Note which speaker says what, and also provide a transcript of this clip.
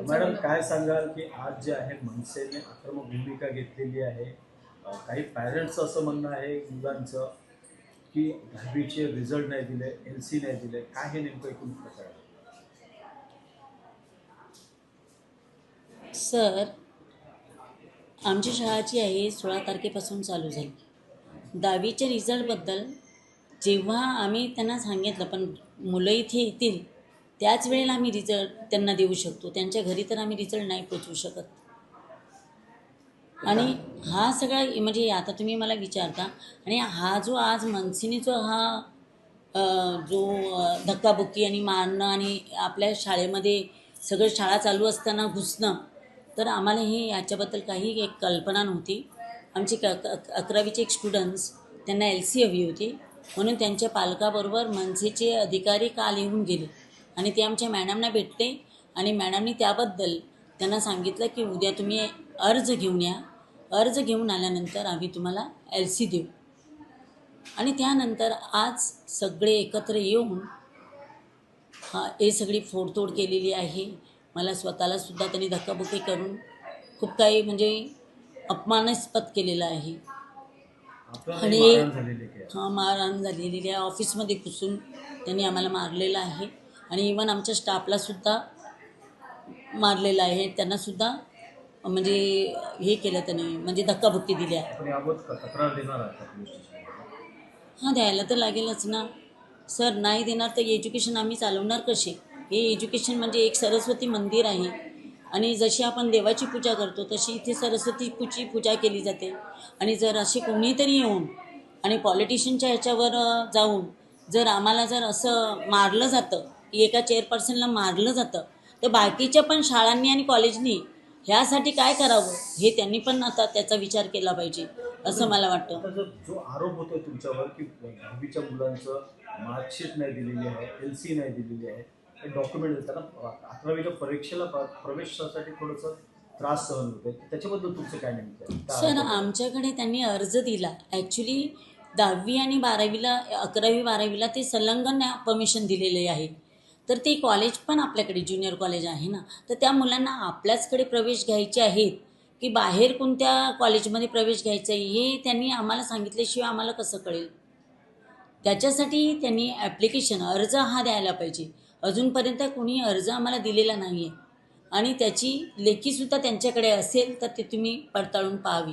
Speaker 1: Madam काय सांगाल की आज जे आहे मनसेने आक्रमक भूमिका घेतलेली आहे? काही पॅरेंट्सचं असं म्हणणं आहे मुलांचं की दहावीचे रिझल्ट नाही दिले एल सी नाही दिले. काय हे नेमकं एकूण प्रकार आहे?
Speaker 2: सर आमची शाळा जी आहे सोळा तारखेपासून चालू झाली. दहावीच्या रिझल्टबद्दल जेव्हा आम्ही त्यांना सांगितलं पण मुलं इथे येतील त्याच वेळेला आम्ही रिझल्ट त्यांना देऊ शकतो. त्यांच्या घरी तर आम्ही रिझल्ट नाही पोचवू शकत. आणि हा सगळा म्हणजे आता तुम्ही मला विचारता आणि हा जो आज मनसीने जो हा जो धक्काबुक्की आणि मारणं आणि आपल्या शाळेमध्ये सगळं शाळा चालू असताना घुसणं तर आम्हाला हे याच्याबद्दल काही एक कल्पना नव्हती. आमचे क- अकरावीचे एक स्टुडंट्स त्यांना एल सी हवी होती. म्हणून त्यांच्या पालकाबरोबर मनसेचे अधिकारी काल येऊन गेले. आणि ते आमच्या मॅडमना भेटले आणि मॅडमनी त्याबद्दल त्यांना सांगितलं की उद्या तुम्ही अर्ज घेऊन या. अर्ज घेऊन आल्यानंतर आम्ही तुम्हाला एल सी देऊ. आणि त्यानंतर आज सगळे एकत्र येऊन हा हे सगळी फोडतोड केलेली आहे. मला स्वतःला सुद्धा त्यांनी धक्काबुक्की करून खूप काही म्हणजे अपमानास्पद केलेलं आहे. आणि- हा मारहाण झालेली आहे. ऑफिसमध्ये घुसून त्यांनी आम्हाला मारलेलं आहे. आणि इवन आमच्या स्टाफला सुद्धा मारलेलं आहे. त्यांनासुद्धा म्हणजे हे केलं त्यांनी म्हणजे धक्काबुक्की दिली आहे.
Speaker 1: आपण याबाबत क- तक्रार देणार आहात का पोलीस स्टेशनला
Speaker 2: हां द्यायला तर लागेलच ना. सर नाही देणार तर एज्युकेशन आम्ही चालवणार कसे? हे एज्युकेशन म्हणजे एक सरस्वती मंदिर आहे. आणि जशी आपण देवाची पूजा करतो तशी इथे सरस्वती पूची पूजा केली जाते. आणि जर असे कोणीतरी येऊन आणि पॉलिटिशियनच्या ह्याच्यावर अ, जाऊन जर आम्हाला जर असं मारलं जातं एका चेअरपर्सनला मारलं जातं. तर बाकीच्या पण शाळांनी आणि कॉलेजनी ह्यासाठी काय करावं? हे त्यांनी पण आता त्याचा विचार केला पाहिजे असं मला वाटतं.
Speaker 1: जो आरोप होतोय तुमच्यावर की दहावीच्या मुलांचं मार्कशीट नाही दिलेली आहे एल सी नाही दिलेली आहे हे डॉक्युमेंट त्यांना अकरावीच्या परीक्षेला प्र- प्रवेशासाठी थोडंसं त्रास सहन होतोय. त्याच्याबद्दल तुमचं काय नेमकं
Speaker 2: सर? आमच्याकडे त्यांनी अर्ज दिला. ॲक्च्युली दहावी आणि बारावीला अकरावी बारावीला ते संलग्न परमिशन दिलेले आहे. तर ते कॉलेज पण आपल्याकडे ज्युनियर कॉलेज आहे ना. तर त्या मुलांना आपल्याचकडे प्रवेश घ्यायचे आहेत की बाहेर कोणत्या कॉलेजमध्ये प्रवेश घ्यायचा आहे हे त्यांनी आम्हाला सांगितल्याशिवाय आम्हाला कसं कळेल? त्याच्यासाठी त्यांनी ॲप्लिकेशन अर्ज हा द्यायला पाहिजे. अजूनपर्यंत कोणी अर्ज आम्हाला दिलेला नाही आहे आणि त्याची लेखीसुद्धा त्यांच्याकडे असेल तर ते तुम्ही पडताळून पाहावी.